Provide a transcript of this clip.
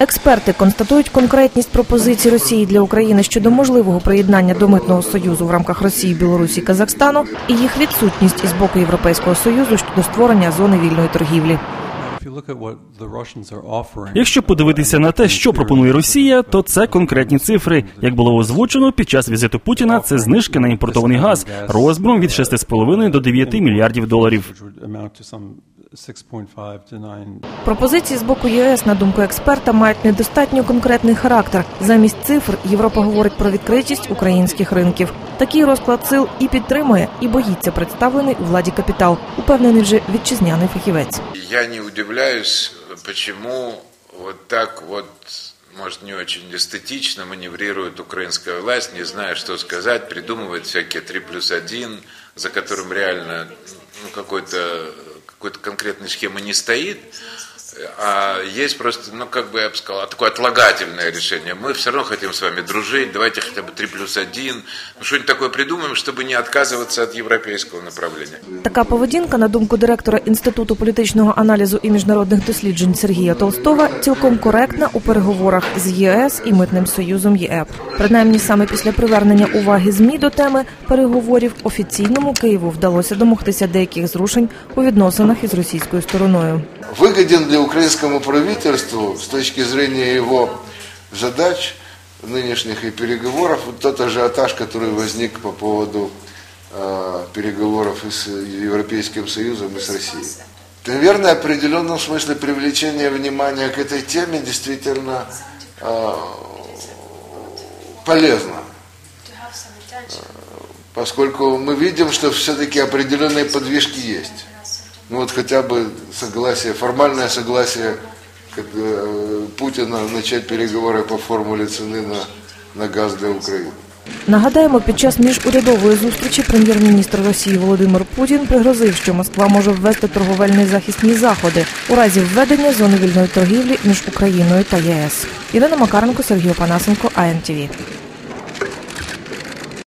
Експерти констатують конкретність пропозицій Росії для України щодо можливого приєднання до митного союзу в рамках Росії, Білорусі, Казахстану і їх відсутність із боку Європейського союзу щодо створення зони вільної торгівлі. Якщо подивитися на те, що пропонує Росія, то це конкретні цифри. Як було озвучено під час візиту Путіна, це знижки на імпортований газ розміром від 6,5 до 9 мільярдів доларів. which would amount to some 6.5 to 9 Пропозиції з боку ЄС, на думку експерта, мають недостатньо конкретний характер. Замість цифр Європа говорить про відкритість українських ринків. Такий розклад сил і підтримує, і боїться представлений у владі капітал, упевнений вже вітчизняний фахівець. Я не удивляюсь, почему вот так вот, может, не очень эстетично маневрирует украинская власть, не зная, что сказать, придумывает всякие 3 плюс 1, за которым реально ну, какой-то какой-то конкретной схемы не стоит, а есть просто, ну, как бы я бы сказал, такое отлагательное решение. Мы все равно хотим с вами дружить, давайте хотя бы 3 плюс 1, ну, что-нибудь такое придумаем, чтобы не отказываться от европейского направления. Така поведінка, на думку директора Інституту політичного аналізу і міжнародних досліджень Сергія Толстова, цілком коректна у переговорах з ЄС і митним союзом ЄЕП. Принаймні, саме після привернення уваги змі до теми переговорів офіційному Києву вдалося домогтися деяких зрушень у відносинах із російською стороною. выгоден для украинскому правительству с точки зрения его задач нынешних и переговоров вот тот ажиотаж, который возник по поводу э, переговоров и с Европейским Союзом и с Россией. Наверное, в определенном смысле привлечение внимания к этой теме действительно э, полезно, поскольку мы видим, что все-таки определенные подвижки есть. Ну вот хотя бы согласие, формальное согласие как, э, Путина начать переговоры по формуле цены на, на газ для Украины. Нагадаємо, під час міжурядової зустрічі прем'єр-міністр Росії Володимир Путін пригрозив, що Москва може ввести торговельні захисні заходи у разі введення зони вільної торгівлі між Україною та ЄС. Ірина Макаренко, Сергій Опанасенко, АНТВ.